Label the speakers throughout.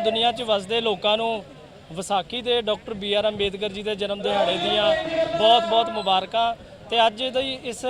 Speaker 1: ਤਮਾਮ ਦੁਨੀਆ 'ਚ ਵਸਦੇ ਲੋਕਾਂ ਨੂੰ ਵਿਸਾਖੀ ਦੇ doctor B R Ambedkar ji ਦੇ ਜਨਮ ਦਿਹਾੜੇ ਦੀਆਂ ਬਹੁਤ-ਬਹੁਤ ਮੁਬਾਰਕਾਂ। ਤੇ ਅੱਜ ਦੀ ਇਸ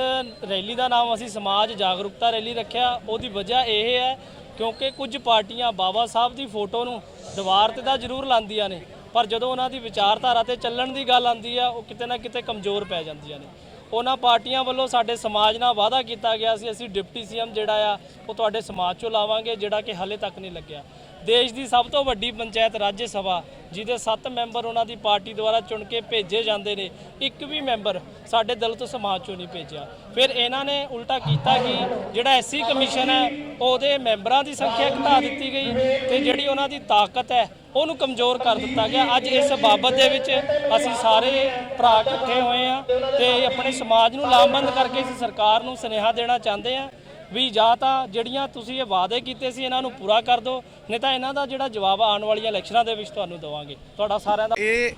Speaker 1: ਰੈਲੀ ਦਾ ਨਾਮ ਅਸੀਂ ਸਮਾਜ ਜਾਗਰੂਕਤਾ ਰੈਲੀ ਰੱਖਿਆ। ਉਹਦੀ ਵਜ੍ਹਾ ਇਹ ਹੈ ਕਿਉਂਕਿ ਕੁਝ ਪਾਰਟੀਆਂ ਬਾਬਾ ਸਾਹਿਬ ਦੀ ਫੋਟੋ ਨੂੰ ਦੀਵਾਰ ਤੇ ਤਾਂ ਜ਼ਰੂਰ ਲਾਉਂਦੀਆਂ ਨੇ, ਪਰ ਜਦੋਂ ਉਹਨਾਂ ਦੀ ਵਿਚਾਰਧਾਰਾ ਤੇ ਚੱਲਣ ਦੀ ਗੱਲ ਆਉਂਦੀ ਆ, ਉਹ ਕਿਤੇ ਨਾ ਕਿਤੇ ਕਮਜ਼ੋਰ ਪੈ ਜਾਂਦੀਆਂ ਨੇ। ਉਹਨਾਂ ਪਾਰਟੀਆਂ ਵੱਲੋਂ ਸਾਡੇ ਸਮਾਜ ਨਾਲ ਵਾਅਦਾ ਕੀਤਾ ਗਿਆ ਸੀ, ਅਸੀਂ ਡਿਪਟੀ ਸੀਐਮ ਜਿਹੜਾ ਆ, ਉਹ ਤੁਹਾਡੇ ਸਮਾਜ ਚੋਂ ਲਾਵਾਂਗੇ, ਜਿਹੜਾ ਕਿ ਹਾਲੇ ਤੱਕ ਨਹੀਂ ਲੱਗਿਆ। ਦੇਸ਼ ਦੀ ਸਭ ਤੋਂ ਵੱਡੀ ਪੰਚਾਇਤ ਰਾਜ ਸਭਾ, ਜਿਹਦੇ 7 ਮੈਂਬਰ ਉਹਨਾਂ ਦੀ ਪਾਰਟੀ ਦੁਆਰਾ ਚੁਣ ਕੇ ਭੇਜੇ ਜਾਂਦੇ ਨੇ, ਇੱਕ ਵੀ ਮੈਂਬਰ ਸਾਡੇ ਦਲਿਤ ਸਮਾਜ ਚੋਂ ਨਹੀਂ ਭੇਜਿਆ। ਫਿਰ ਇਹਨਾਂ ਨੇ ਉਲਟਾ ਕੀਤਾ ਕਿ ਜਿਹੜਾ ਐਸਸੀ ਕਮਿਸ਼ਨ ਹੈ, ਉਹਦੇ ਮੈਂਬਰਾਂ ਦੀ ਸੰਖਿਆ ਘਟਾ ਦਿੱਤੀ ਗਈ ਤੇ ਜਿਹੜੀ ਉਹਨਾਂ ਦੀ ਤਾਕਤ ਹੈ, ਉਹਨੂੰ ਕਮਜ਼ੋਰ ਕਰ ਦਿੱਤਾ ਗਿਆ। ਅੱਜ ਇਸ ਬਾਬਤ ਦੇ ਵਿੱਚ ਅਸੀਂ ਸਾਰੇ ਭਰਾ ਇਕੱਠੇ ਹੋਏ ਆ ਤੇ ਆਪਣੇ ਸਮਾਜ ਨੂੰ ਲਾਮਬੰਦ ਕਰਕੇ ਅਸੀਂ ਸਰਕਾਰ ਨੂੰ ਸੁਨੇਹਾ ਦੇਣਾ ਚਾਹੁੰਦੇ ਆ ਵੀ ਜਾਂ ਤਾਂ ਜਿਹੜੀਆਂ ਤੁਸੀਂ ਇਹ ਵਾਅਦੇ ਕੀਤੇ ਸੀ, ਇਹਨਾਂ ਨੂੰ ਪੂਰਾ ਕਰ ਦਿਓ, ਨਹੀਂ ਤਾਂ ਇਹਨਾਂ ਦਾ ਜਿਹੜਾ ਜਵਾਬ ਆਉਣ ਵਾਲੀਆਂ ਇਲੈਕਸ਼ਨਾਂ ਦੇ ਵਿੱਚ ਤੁਹਾਨੂੰ ਦੇਵਾਂਗੇ। ਤੁਹਾਡਾ ਸਾਰਿਆਂ ਦਾ
Speaker 2: ਇਹ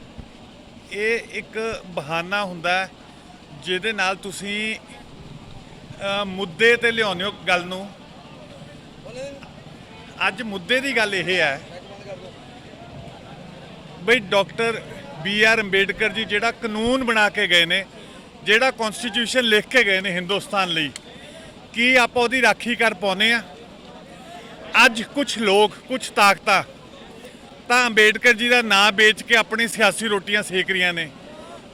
Speaker 2: ਇਹ ਇੱਕ ਬਹਾਨਾ ਹੁੰਦਾ ਜਿਹਦੇ ਨਾਲ ਤੁਸੀਂ ਮੁੱਦੇ ਤੇ ਲਿਆਉਂਦੇ ਹੋ ਗੱਲ ਨੂੰ। ਅੱਜ ਮੁੱਦੇ ਦੀ ਗੱਲ ਇਹ ਹੈ ਬਈ doctor B R Ambedkar ji ਜਿਹੜਾ ਕਾਨੂੰਨ ਬਣਾ ਕੇ ਗਏ ਨੇ, ਜਿਹੜਾ ਕਨਸਟੀਟਿਊਸ਼ਨ ਲਿਖ ਕੇ ਗਏ ਨੇ ਹਿੰਦੁਸਤਾਨ ਲਈ। ਕੀ ਆਪਾਂ ਉਹਦੀ ਰਾਖੀ ਕਰ ਪਾਉਨੇ ਆ? ਅੱਜ ਕੁਝ ਲੋਕ ਕੁਝ ਤਾਕਤਾਂ ਤਾਂ ਅੰਬੇਡਕਰ ਜੀ ਦਾ ਨਾਂ ਵੇਚ ਕੇ ਆਪਣੀ ਸਿਆਸੀ ਰੋਟੀਆਂ ਸੇਕ ਰਹੀਆਂ ਨੇ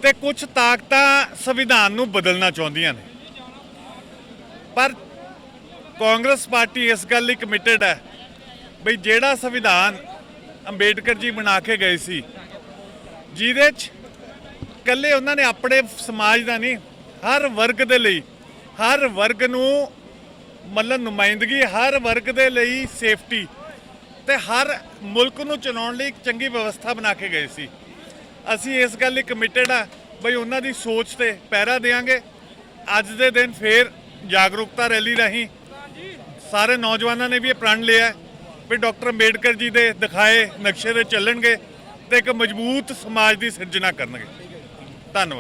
Speaker 2: ਤੇ ਕੁਝ ਤਾਕਤਾਂ ਸੰਵਿਧਾਨ ਨੂੰ ਬਦਲਣਾ ਚਾਹੁੰਦੀਆਂ ਨੇ। ਪਰ ਕਾਂਗਰਸ ਪਾਰਟੀ ਇਸ ਗੱਲ ਲਈ ਕਮਿਟਡ ਹੈ ਬਈ ਜਿਹੜਾ ਸੰਵਿਧਾਨ ਅੰਬੇਡਕਰ ਜੀ ਬਣਾ ਕੇ ਗਏ ਸੀ, ਜਿਹਦੇ 'ਚ ਕੱਲੇ ਉਹਨਾਂ ਨੇ ਆਪਣੇ ਸਮਾਜ ਦਾ ਨਹੀਂ, ਹਰ ਵਰਗ ਦੇ ਲਈ ਹਰ ਵਰਗ ਨੂੰ ਮਤਲਬ ਨੁਮਾਇੰਦਗੀ, ਹਰ ਵਰਗ ਦੇ ਲਈ ਸੇਫਟੀ ਤੇ ਹਰ ਮੁਲਕ ਨੂੰ ਚਲਾਉਣ ਲਈ ਇੱਕ ਚੰਗੀ ਵਿਵਸਥਾ ਬਣਾ ਕੇ ਗਏ ਸੀ। ਅਸੀਂ ਇਸ ਗੱਲ ਲਈ ਕਮਿਟਿਡ ਆ, ਬਈ ਉਹਨਾਂ ਦੀ ਸੋਚ ਤੇ ਪਹਿਰਾ ਦੇਾਂਗੇ ਅੱਜ ਦੇ ਦਿਨ ਫੇਰ ਜਾਗਰੂਕਤਾ ਰੈਲੀ ਰਾਹੀਂ ਸਾਰੇ ਨੌਜਵਾਨਾਂ ਨੇ ਵੀ ਇਹ ਪ੍ਰਣ ਲਿਆ ਵੀ ਡਾਕਟਰ ਅੰਬੇਡਕਰ ਜੀ ਦੇ ਦਿਖਾਏ ਨਕਸ਼ੇ ਦੇ ਚੱਲਣਗੇ ਤੇ ਇੱਕ ਮਜ਼ਬੂਤ ਸਮਾਜ ਦੀ ਸਿਰਜਣਾ ਕਰਨਗੇ। ਧੰਨਵਾਦ।